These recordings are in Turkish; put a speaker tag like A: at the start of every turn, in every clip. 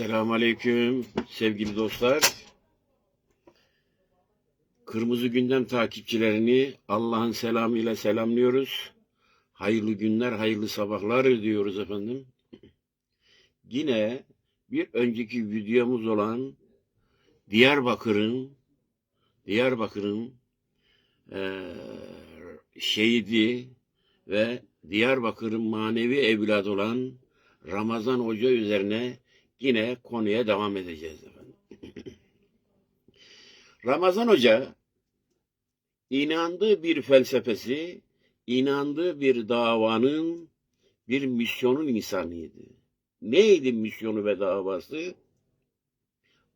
A: Selamun Aleyküm sevgili dostlar. Kırmızı Gündem takipçilerini Allah'ın selamıyla selamlıyoruz. Hayırlı günler, hayırlı sabahlar diyoruz efendim. Yine bir önceki videomuz olan Diyarbakır'ın Diyarbakır'ın eee şehidi ve Diyarbakır'ın manevi evladı olan Ramazan Hoca üzerine yine konuya devam edeceğiz efendim. Ramazan Hoca inandığı bir felsefesi, inandığı bir davanın, bir misyonun insanıydı. Neydi misyonu ve davası?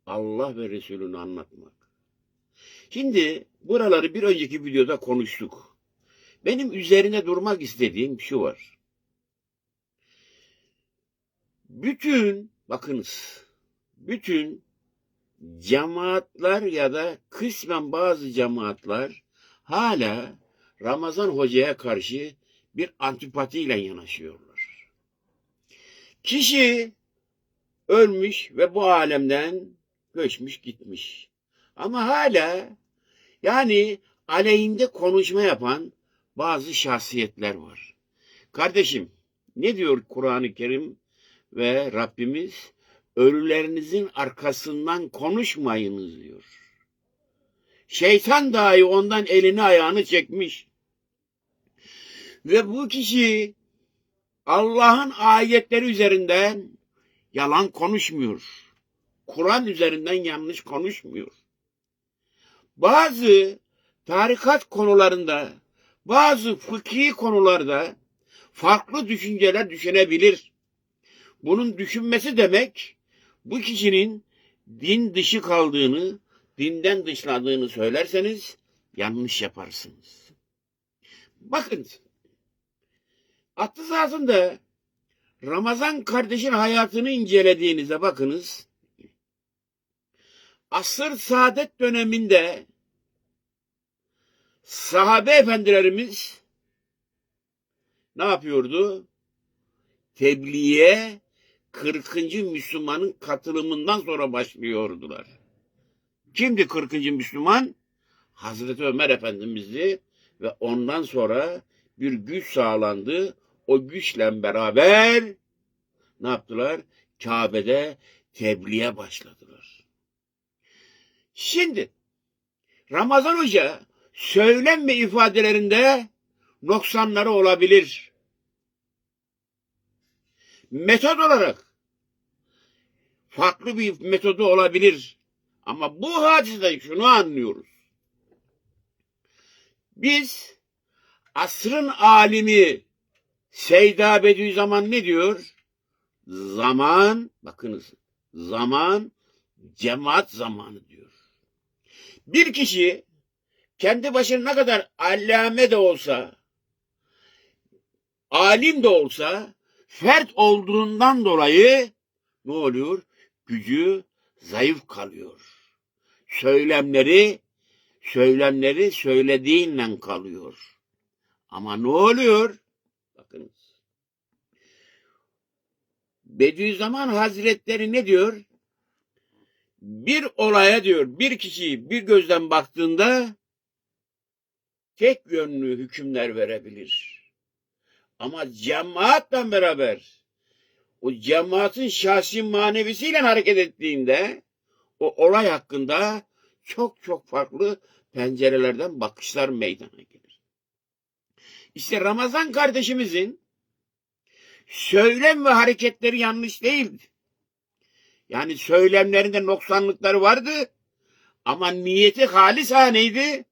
A: Allah ve Resulünü anlatmak. Şimdi buraları bir önceki videoda konuştuk. Benim üzerine durmak istediğim şu var. Bütün bakınız bütün cemaatler ya da kısmen bazı cemaatler hala Ramazan Hoca'ya karşı bir antipatiyle yanaşıyorlar. Kişi ölmüş ve bu alemden göçmüş gitmiş. Ama hala yani aleyhinde konuşma yapan bazı şahsiyetler var. Kardeşim ne diyor Kur'an-ı Kerim ve Rabbimiz? Ölülerinizin arkasından konuşmayınız diyor. Şeytan dahi ondan elini ayağını çekmiş. Ve bu kişi Allah'ın ayetleri üzerinden yalan konuşmuyor. Kur'an üzerinden yanlış konuşmuyor. Bazı tarikat konularında, bazı fıkhi konularda farklı düşünceler düşünebilir. Bunun düşünmesi demek bu kişinin din dışı kaldığını, dinden dışladığını söylerseniz yanlış yaparsınız. Bakın, aklı sahasında Ramazan kardeşin hayatını incelediğinizde bakınız, asır saadet döneminde sahabe efendilerimiz ne yapıyordu? Tebliğe 40. Müslümanın katılımından sonra başlıyordular. Kimdi 40. Müslüman? Hazreti Ömer Efendimiz'di ve ondan sonra bir güç sağlandı. O güçle beraber ne yaptılar? Kabe'de tebliğe başladılar. Şimdi Ramazan Hoca söylem ve ifadelerinde noksanları olabilir. Metot olarak farklı bir metodu olabilir. Ama bu hadisede şunu anlıyoruz. Biz asrın alimi Seyda Bediüzzaman ne diyor? Zaman, bakınız, zaman cemaat zamanı diyor. Bir kişi kendi başına ne kadar allame de olsa, alim de olsa, fert olduğundan dolayı ne oluyor? Gücü zayıf kalıyor. Söylemleri, söylemleri söylediğinden kalıyor. Ama ne oluyor? Bakınız. Bediüzzaman Hazretleri ne diyor? Bir olaya diyor, bir kişiyi bir gözden baktığında tek yönlü hükümler verebilir. Ama cemaatle beraber o cemaatin şahsi manevisiyle hareket ettiğinde o olay hakkında çok çok farklı pencerelerden bakışlar meydana gelir. İşte Ramazan kardeşimizin söylem ve hareketleri yanlış değildi. Yani söylemlerinde noksanlıkları vardı ama niyeti halishaneydi.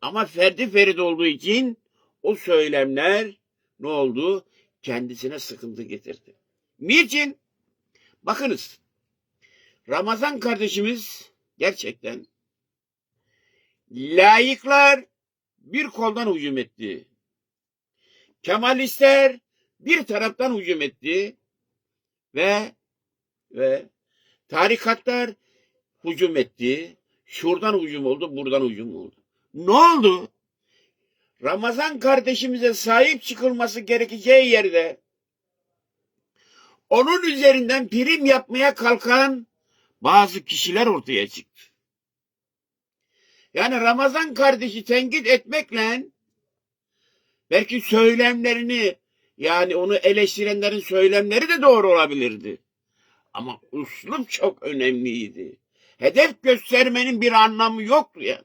A: Ama ferdi ferit olduğu için o söylemler ne oldu? Kendisine sıkıntı getirdi. Niçin? Bakınız. Ramazan kardeşimiz gerçekten layıklar bir koldan hücum etti. Kemalistler bir taraftan hücum etti ve ve tarikatlar hücum etti. Şuradan hücum oldu, buradan hücum oldu. Ne oldu? Ramazan kardeşimize sahip çıkılması gerekeceği yerde onun üzerinden prim yapmaya kalkan bazı kişiler ortaya çıktı. Yani Ramazan kardeşi tenkit etmekle belki söylemlerini yani onu eleştirenlerin söylemleri de doğru olabilirdi. Ama uslup çok önemliydi. Hedef göstermenin bir anlamı yoktu ya.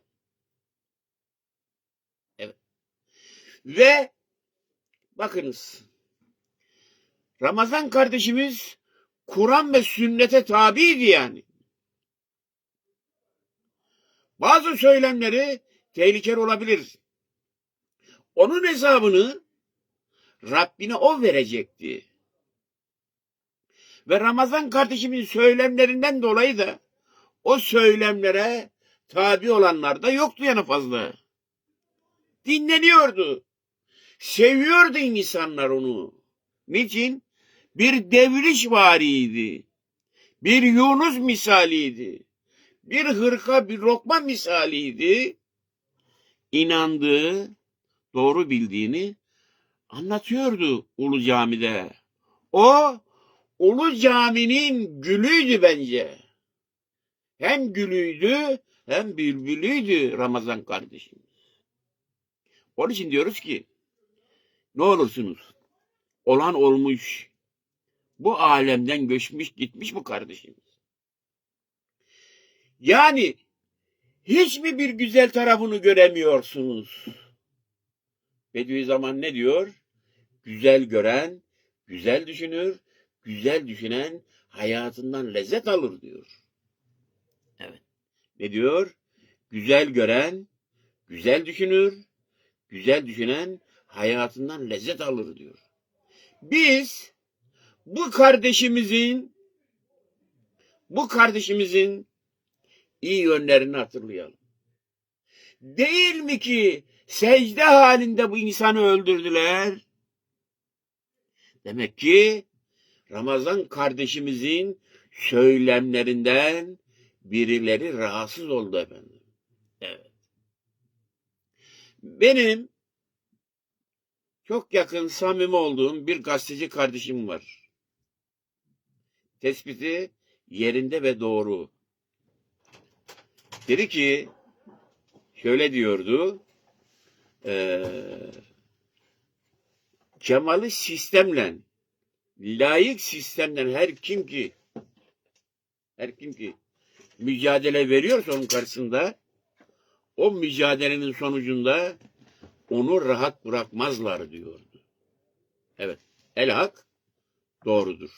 A: Ve bakınız Ramazan kardeşimiz Kur'an ve sünnete tabiydi yani. Bazı söylemleri tehlikeli olabilir. Onun hesabını Rabbine o verecekti. Ve Ramazan kardeşimin söylemlerinden dolayı da o söylemlere tabi olanlar da yoktu yani fazla. Dinleniyordu. Seviyordu insanlar onu. Niçin? Bir devriş variydi. Bir Yunus misaliydi. Bir hırka, bir lokma misaliydi. İnandığı, doğru bildiğini anlatıyordu Ulu Cami'de. O Ulu Cami'nin gülüydü bence. Hem gülüydü hem bülbülüydü Ramazan kardeşimiz. Onun için diyoruz ki ne olursunuz olan olmuş bu alemden göçmüş gitmiş bu kardeşimiz. Yani hiç mi bir güzel tarafını göremiyorsunuz? Bediüzzaman ne diyor? Güzel gören, güzel düşünür, güzel düşünen hayatından lezzet alır diyor. Evet. Ne diyor? Güzel gören, güzel düşünür, güzel düşünen hayatından lezzet alır diyor. Biz bu kardeşimizin bu kardeşimizin iyi yönlerini hatırlayalım. Değil mi ki secde halinde bu insanı öldürdüler? Demek ki Ramazan kardeşimizin söylemlerinden birileri rahatsız oldu efendim. Evet. Benim çok yakın samimi olduğum bir gazeteci kardeşim var. Tespiti yerinde ve doğru. Dedi ki şöyle diyordu eee Kemal'i sistemle layık sistemden her kim ki her kim ki mücadele veriyorsa onun karşısında o mücadelenin sonucunda onu rahat bırakmazlar diyordu. Evet. El hak doğrudur.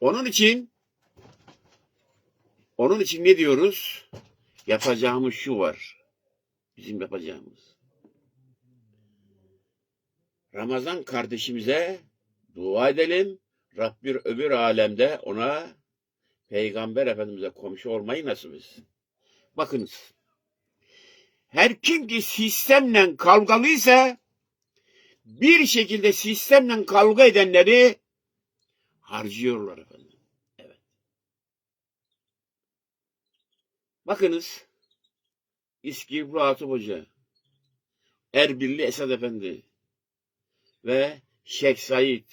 A: Onun için onun için ne diyoruz? Yapacağımız şu var. Bizim yapacağımız. Ramazan kardeşimize dua edelim. Rabbir öbür alemde ona Peygamber Efendimiz'e komşu olmayı nasip etsin. Bakınız. Her kim ki sistemle kavgalıysa bir şekilde sistemle kavga edenleri harcıyorlar efendim. Evet. Bakınız. İskibru Atıp Hoca, Erbilli Esad Efendi ve Şeyh Said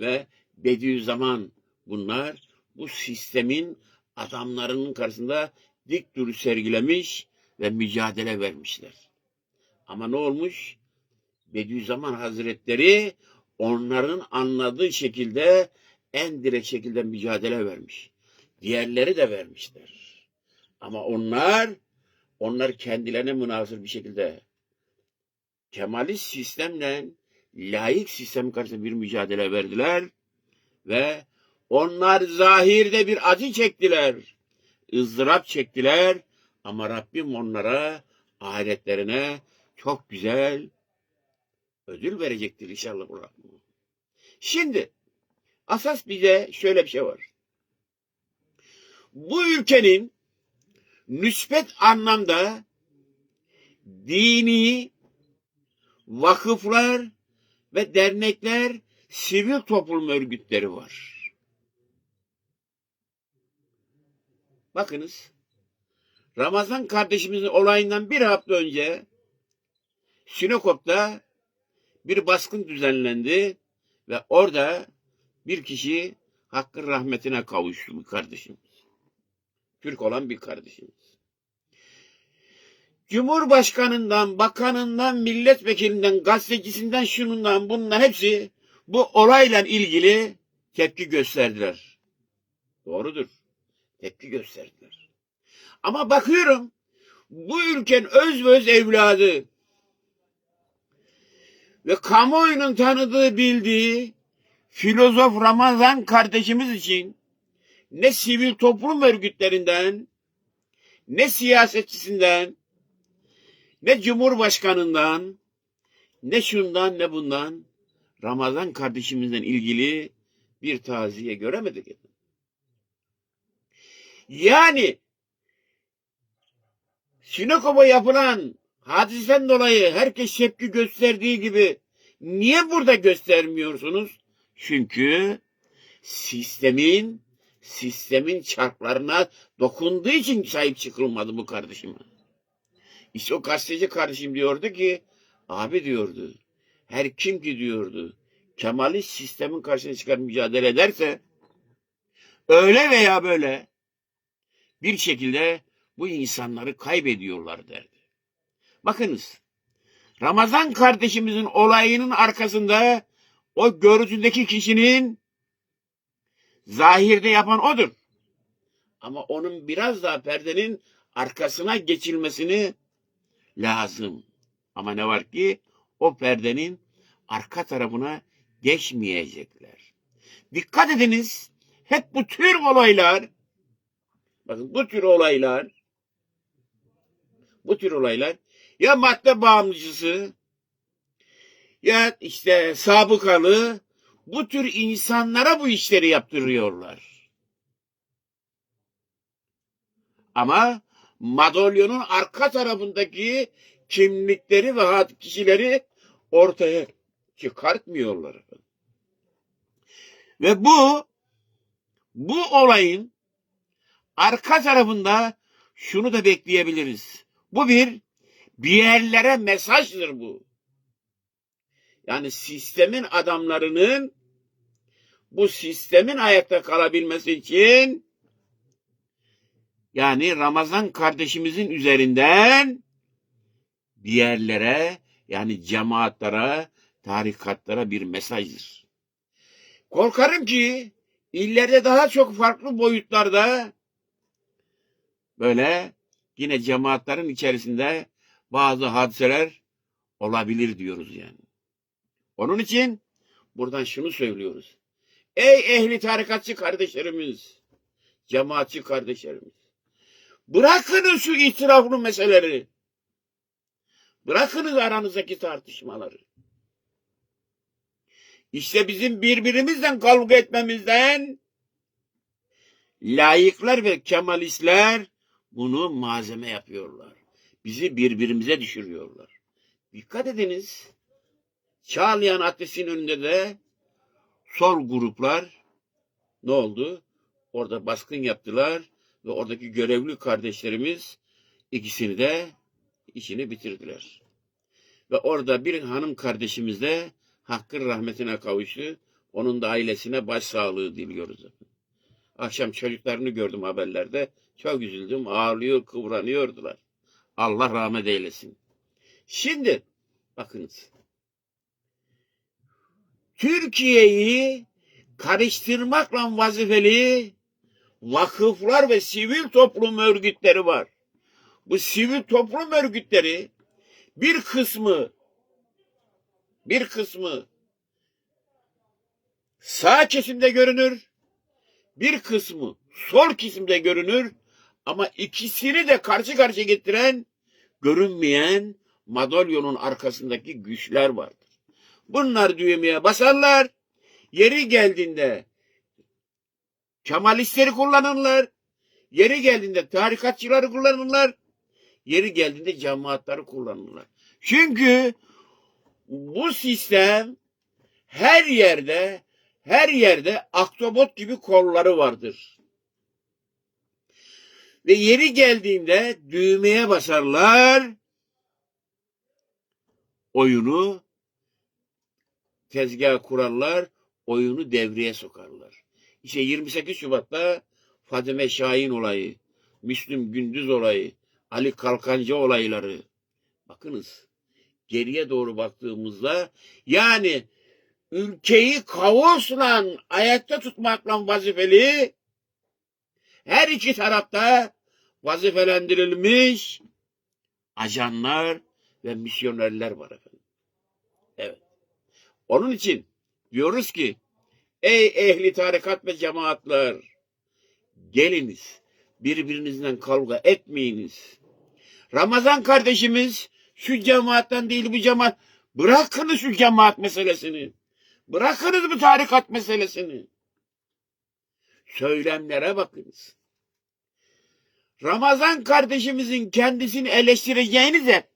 A: ve Bediüzzaman bunlar bu sistemin adamlarının karşısında dik duruş sergilemiş ve mücadele vermişler. Ama ne olmuş? Bediüzzaman Hazretleri onların anladığı şekilde en direkt şekilde mücadele vermiş. Diğerleri de vermişler. Ama onlar onlar kendilerine münasır bir şekilde Kemalist sistemle layık sistem karşısında bir mücadele verdiler ve onlar zahirde bir acı çektiler, ızdırap çektiler ama Rabbim onlara ahiretlerine çok güzel ödül verecektir inşallah bu Rabbim. Şimdi asas bize şöyle bir şey var. Bu ülkenin müspet anlamda dini vakıflar ve dernekler, sivil toplum örgütleri var. Bakınız, Ramazan kardeşimizin olayından bir hafta önce Sinokop'ta bir baskın düzenlendi ve orada bir kişi hakkın rahmetine kavuştu bir kardeşimiz. Türk olan bir kardeşimiz. Cumhurbaşkanından, bakanından, milletvekilinden, gazetecisinden, şunundan, bundan hepsi bu olayla ilgili tepki gösterdiler. Doğrudur. Tepki gösterdiler. Ama bakıyorum bu ülkenin öz öz evladı ve kamuoyunun tanıdığı bildiği filozof Ramazan kardeşimiz için ne sivil toplum örgütlerinden ne siyasetçisinden ne cumhurbaşkanından ne şundan ne bundan Ramazan kardeşimizden ilgili bir taziye göremedik. Yani Sinekop'a yapılan hadiseden dolayı herkes tepki gösterdiği gibi niye burada göstermiyorsunuz? Çünkü sistemin sistemin çarklarına dokunduğu için sahip çıkılmadı bu kardeşime. İşte o gazeteci kardeşim diyordu ki abi diyordu her kim ki diyordu Kemalist sistemin karşısına çıkar mücadele ederse öyle veya böyle bir şekilde bu insanları kaybediyorlar derdi. Bakınız Ramazan kardeşimizin olayının arkasında o görüntüdeki kişinin zahirde yapan odur. Ama onun biraz daha perdenin arkasına geçilmesini lazım. Ama ne var ki o perdenin arka tarafına geçmeyecekler. Dikkat ediniz hep bu tür olaylar bakın bu tür olaylar bu tür olaylar ya madde bağımlıcısı ya işte sabıkalı bu tür insanlara bu işleri yaptırıyorlar. Ama madalyonun arka tarafındaki kimlikleri ve kişileri ortaya çıkartmıyorlar. Ve bu bu olayın arka tarafında şunu da bekleyebiliriz. Bu bir bir yerlere mesajdır bu. Yani sistemin adamlarının bu sistemin ayakta kalabilmesi için yani Ramazan kardeşimizin üzerinden bir yerlere yani cemaatlara, tarikatlara bir mesajdır. Korkarım ki illerde daha çok farklı boyutlarda böyle yine cemaatlerin içerisinde bazı hadiseler olabilir diyoruz yani. Onun için buradan şunu söylüyoruz. Ey ehli tarikatçı kardeşlerimiz, cemaatçi kardeşlerimiz. Bırakınız şu itiraflı meseleleri. Bırakınız aranızdaki tartışmaları. İşte bizim birbirimizden kavga etmemizden layıklar ve kemalistler bunu malzeme yapıyorlar. Bizi birbirimize düşürüyorlar. Dikkat ediniz. Çağlayan Ateş'in önünde de sol gruplar ne oldu? Orada baskın yaptılar ve oradaki görevli kardeşlerimiz ikisini de işini bitirdiler. Ve orada bir hanım kardeşimiz de hakkın rahmetine kavuştu. Onun da ailesine başsağlığı diliyoruz. Akşam çocuklarını gördüm haberlerde. Çok üzüldüm. Ağlıyor, kıvranıyordular. Allah rahmet eylesin. Şimdi bakınız. Türkiye'yi karıştırmakla vazifeli vakıflar ve sivil toplum örgütleri var. Bu sivil toplum örgütleri bir kısmı bir kısmı sağ kesimde görünür, bir kısmı sol kesimde görünür ama ikisini de karşı karşıya getiren görünmeyen madalyonun arkasındaki güçler vardır. Bunlar düğmeye basarlar. Yeri geldiğinde Kemalistleri kullanırlar. Yeri geldiğinde tarikatçıları kullanırlar. Yeri geldiğinde cemaatleri kullanırlar. Çünkü bu sistem her yerde her yerde aktobot gibi kolları vardır. Ve yeri geldiğinde düğmeye basarlar. Oyunu tezgah kurarlar. oyunu devreye sokarlar. İşte 28 Şubat'ta Fadime Şahin olayı, Müslüm Gündüz olayı, Ali Kalkancı olayları. Bakınız geriye doğru baktığımızda yani ülkeyi kaosla ayakta tutmakla vazifeli her iki tarafta vazifelendirilmiş ajanlar ve misyonerler var efendim. Evet. Onun için diyoruz ki ey ehli tarikat ve cemaatler geliniz birbirinizden kavga etmeyiniz. Ramazan kardeşimiz şu cemaatten değil bu cemaat bırakınız şu cemaat meselesini. Bırakınız bu tarikat meselesini. Söylemlere bakınız. Ramazan kardeşimizin kendisini eleştireceğinize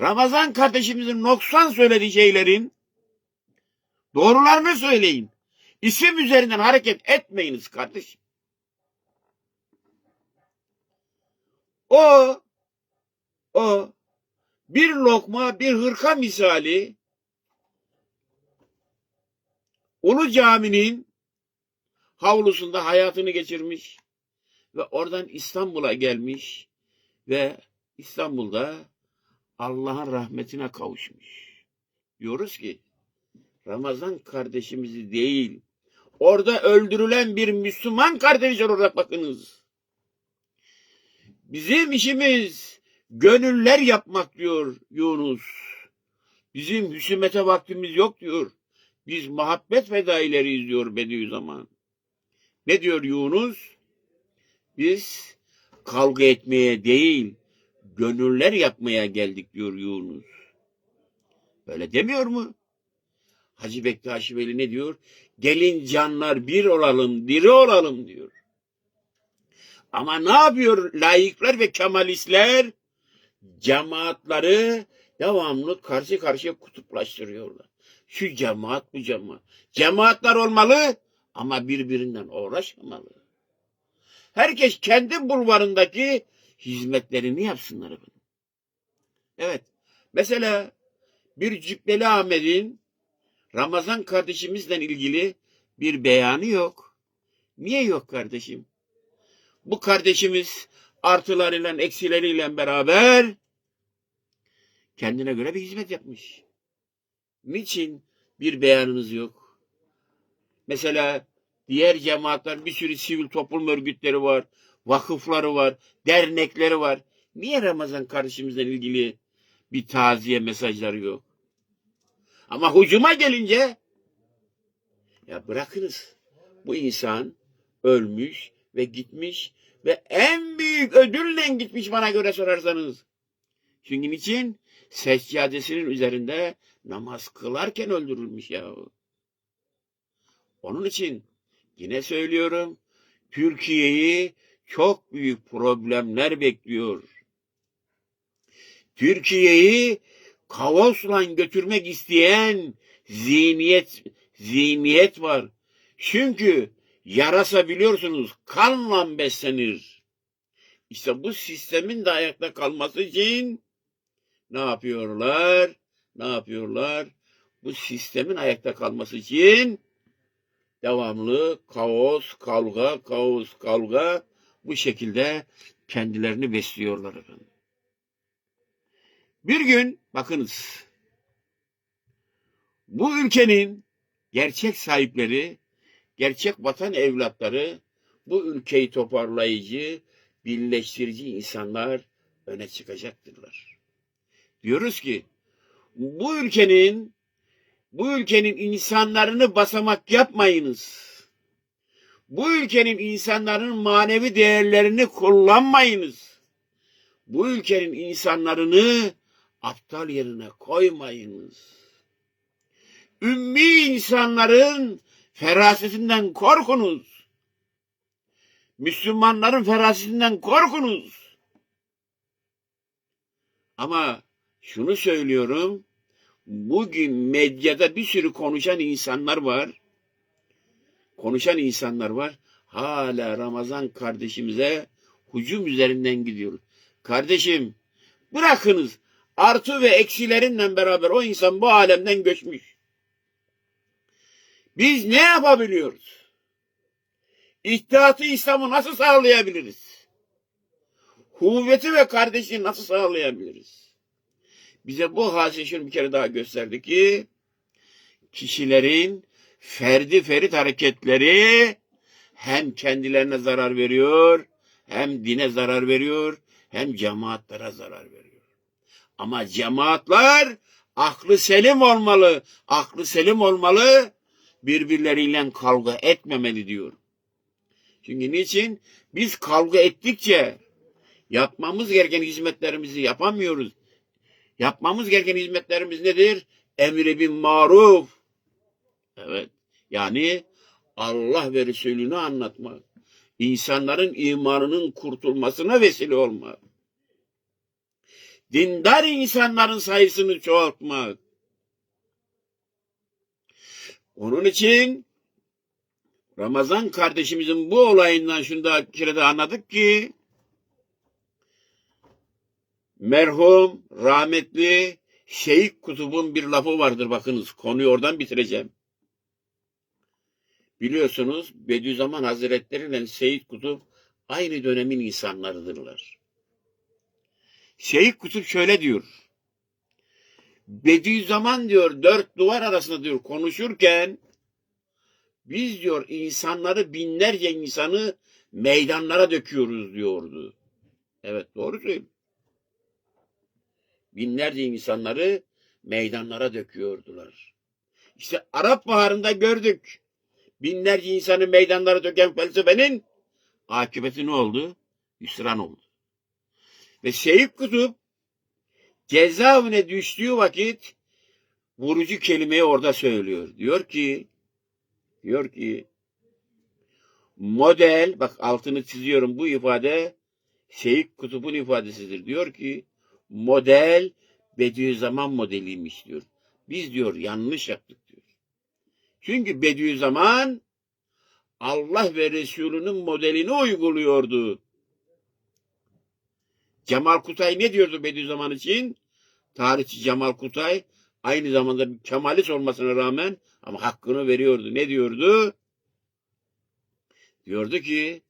A: Ramazan kardeşimizin noksan söylediği şeylerin doğrularını söyleyin. İsim üzerinden hareket etmeyiniz kardeşim. O o bir lokma bir hırka misali Ulu Cami'nin havlusunda hayatını geçirmiş ve oradan İstanbul'a gelmiş ve İstanbul'da Allah'ın rahmetine kavuşmuş. Diyoruz ki Ramazan kardeşimizi değil, orada öldürülen bir Müslüman kardeş olarak bakınız. Bizim işimiz gönüller yapmak diyor Yunus. Bizim hüsümete vaktimiz yok diyor. Biz muhabbet fedaileriyiz diyor Bediüzzaman. Ne diyor Yunus? Biz kavga etmeye değil, gönüller yapmaya geldik diyor Yunus. Böyle demiyor mu? Hacı Bektaşi Veli ne diyor? Gelin canlar bir olalım, diri olalım diyor. Ama ne yapıyor laikler ve kemalistler? Cemaatları devamlı karşı karşıya kutuplaştırıyorlar. Şu cemaat bu cemaat. Cemaatler olmalı ama birbirinden uğraşmamalı. Herkes kendi bulvarındaki hizmetlerini yapsınlar efendim. Evet. Mesela bir Cübbeli Ahmet'in Ramazan kardeşimizle ilgili bir beyanı yok. Niye yok kardeşim? Bu kardeşimiz artılarıyla eksileriyle beraber kendine göre bir hizmet yapmış. Niçin bir beyanınız yok? Mesela diğer cemaatler bir sürü sivil toplum örgütleri var, vakıfları var, dernekleri var. Niye Ramazan kardeşimizle ilgili bir taziye mesajları yok? Ama hücuma gelince ya bırakınız. Bu insan ölmüş ve gitmiş ve en büyük ödülle gitmiş bana göre sorarsanız. Çünkü niçin? Seccadesinin üzerinde namaz kılarken öldürülmüş ya. Onun için yine söylüyorum Türkiye'yi çok büyük problemler bekliyor. Türkiye'yi kaosla götürmek isteyen zihniyet zihniyet var. Çünkü yarasa biliyorsunuz kanla beslenir. İşte bu sistemin de ayakta kalması için ne yapıyorlar? Ne yapıyorlar? Bu sistemin ayakta kalması için devamlı kaos, kavga, kaos, kavga bu şekilde kendilerini besliyorlar efendim. Bir gün bakınız bu ülkenin gerçek sahipleri, gerçek vatan evlatları bu ülkeyi toparlayıcı, birleştirici insanlar öne çıkacaktırlar. Diyoruz ki bu ülkenin bu ülkenin insanlarını basamak yapmayınız. Bu ülkenin insanların manevi değerlerini kullanmayınız. Bu ülkenin insanlarını aptal yerine koymayınız. Ümmi insanların ferasetinden korkunuz. Müslümanların ferasetinden korkunuz. Ama şunu söylüyorum. Bugün medyada bir sürü konuşan insanlar var. Konuşan insanlar var. Hala Ramazan kardeşimize hücum üzerinden gidiyor. Kardeşim bırakınız artı ve eksilerinle beraber o insan bu alemden göçmüş. Biz ne yapabiliyoruz? İttihatı İslam'ı nasıl sağlayabiliriz? Kuvveti ve kardeşliği nasıl sağlayabiliriz? Bize bu hadise bir kere daha gösterdi ki kişilerin ferdi ferit hareketleri hem kendilerine zarar veriyor, hem dine zarar veriyor, hem cemaatlere zarar veriyor. Ama cemaatler aklı selim olmalı, aklı selim olmalı, birbirleriyle kavga etmemeli diyor. Çünkü niçin? Biz kavga ettikçe yapmamız gereken hizmetlerimizi yapamıyoruz. Yapmamız gereken hizmetlerimiz nedir? Emri bin maruf. Evet. Yani Allah ve Resulünü anlatmak. insanların imanının kurtulmasına vesile olmak. Dindar insanların sayısını çoğaltmak. Onun için Ramazan kardeşimizin bu olayından şunu da kirede anladık ki merhum, rahmetli Şeyh Kutub'un bir lafı vardır bakınız. Konuyu oradan bitireceğim. Biliyorsunuz Bediüzzaman Hazretleri ile Seyyid Kutup aynı dönemin insanlarıdırlar. Şeyh Kutup şöyle diyor. Bediüzzaman diyor dört duvar arasında diyor konuşurken biz diyor insanları binlerce insanı meydanlara döküyoruz diyordu. Evet doğru söylüyor. Binlerce insanları meydanlara döküyordular. İşte Arap Baharı'nda gördük. Binlerce insanı meydanlara döken felsefenin akıbeti ne oldu? Hüsran oldu. Ve Seyit Kutup cezaevine düştüğü vakit vurucu kelimeyi orada söylüyor. Diyor ki diyor ki model bak altını çiziyorum bu ifade Seyit Kutup'un ifadesidir. Diyor ki model Bediüzzaman modeliymiş diyor. Biz diyor yanlış yaptık diyor. Çünkü Bediüzzaman Allah ve Resulünün modelini uyguluyordu. Cemal Kutay ne diyordu Bediüzzaman için? Tarihçi Cemal Kutay aynı zamanda kemalist olmasına rağmen ama hakkını veriyordu. Ne diyordu? Diyordu ki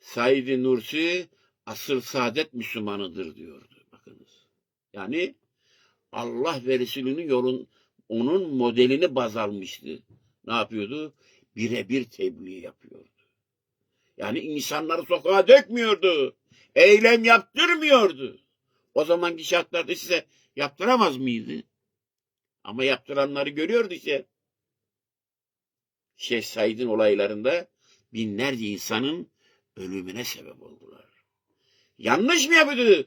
A: Said Nursi asıl saadet Müslümanıdır diyordu. Yani Allah ve Resulünün yolun onun modelini baz almıştı. Ne yapıyordu? Birebir tebliğ yapıyordu. Yani insanları sokağa dökmüyordu. Eylem yaptırmıyordu. O zamanki şartlarda size yaptıramaz mıydı? Ama yaptıranları görüyordu işte. Şeyh Said'in olaylarında binlerce insanın ölümüne sebep oldular. Yanlış mı yapıyordu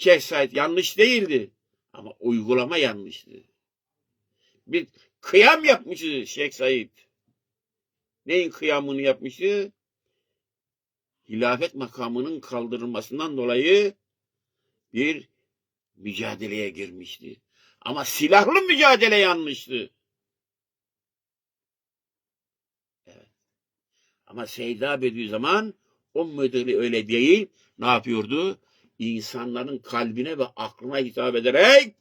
A: Şeyh Said? Yanlış değildi. Ama uygulama yanlıştı. Bir kıyam yapmıştı Şeyh Said. Neyin kıyamını yapmıştı? Hilafet makamının kaldırılmasından dolayı bir mücadeleye girmişti. Ama silahlı mücadele yanlıştı. Evet. Ama Seyda Bediüzzaman o müdürü öyle değil. Ne yapıyordu? İnsanların kalbine ve aklına hitap ederek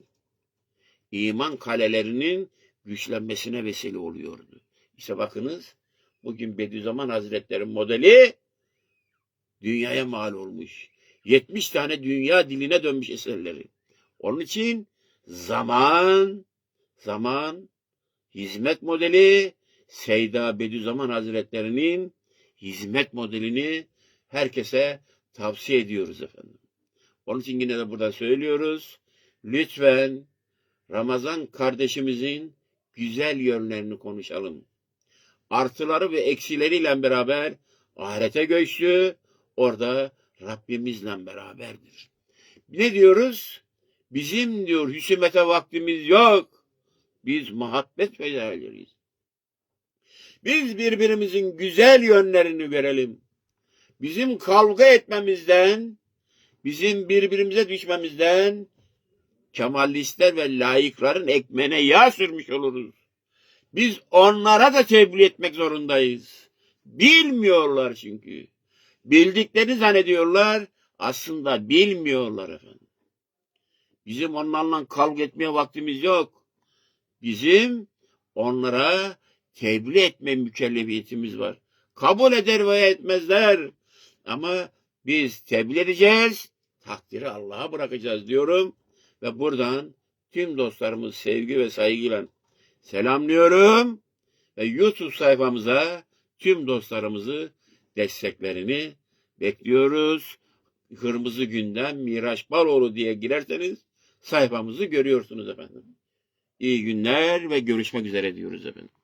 A: iman kalelerinin güçlenmesine vesile oluyordu. İşte bakınız bugün Bediüzzaman Hazretleri modeli dünyaya mal olmuş. 70 tane dünya diline dönmüş eserleri. Onun için zaman, zaman, hizmet modeli, Seyda Bediüzzaman Hazretleri'nin hizmet modelini herkese tavsiye ediyoruz efendim. Onun için yine de burada söylüyoruz. Lütfen Ramazan kardeşimizin güzel yönlerini konuşalım. Artıları ve eksileriyle beraber ahirete göçtü. Orada Rabbimizle beraberdir. Ne diyoruz? Bizim diyor hüsümete vaktimiz yok. Biz muhabbet fedaileriyiz. Biz birbirimizin güzel yönlerini görelim. Bizim kavga etmemizden, bizim birbirimize düşmemizden kemalistler ve layıkların ekmene yağ sürmüş oluruz. Biz onlara da tebliğ etmek zorundayız. Bilmiyorlar çünkü. Bildiklerini zannediyorlar. Aslında bilmiyorlar efendim. Bizim onlarla kavga etmeye vaktimiz yok. Bizim onlara tebliğ etme mükellefiyetimiz var. Kabul eder veya etmezler. Ama biz tebliğ edeceğiz. Takdiri Allah'a bırakacağız diyorum. Ve buradan tüm dostlarımız sevgi ve saygıyla selamlıyorum. Ve YouTube sayfamıza tüm dostlarımızı desteklerini bekliyoruz. Kırmızı Gündem Miraç Baloğlu diye girerseniz sayfamızı görüyorsunuz efendim. İyi günler ve görüşmek üzere diyoruz efendim.